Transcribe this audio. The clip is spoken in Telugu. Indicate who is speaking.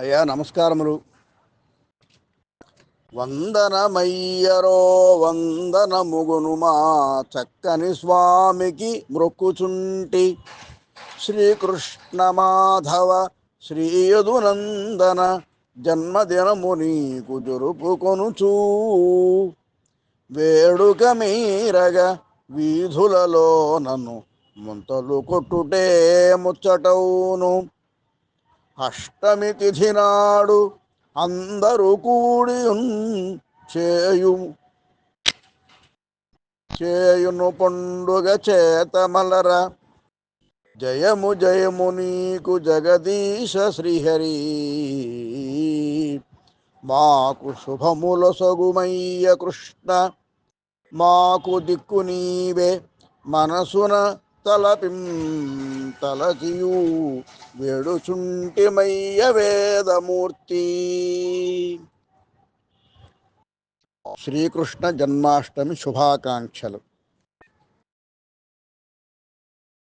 Speaker 1: అయ్యా నమస్కారములు. వందనమయ్యరో వందనముగును మా చక్కని స్వామికి మ్రొక్కుచుంటి శ్రీకృష్ణ మాధవ శ్రీయదునందన జన్మదినము నీకు జరుపుకొనుచూ. వేడుక మీరగా వీధులలో నన్ను ముంతలు కొట్టుటే ముచ్చటవును అష్టమి తిథి నాడు అందరూ కూడి చేయు. చేయును పండుగ చేతమలర జయము జయము నీకు జగదీశ శ్రీహరి. మాకు శుభముల సగుమయ్య కృష్ణ. మాకు దిక్కు నీవే మనసున తలపిం తలచియు వేడుచుంటిమయ్య వేదమూర్తి. శ్రీకృష్ణ జన్మాష్టమి శుభాకాంక్షలు.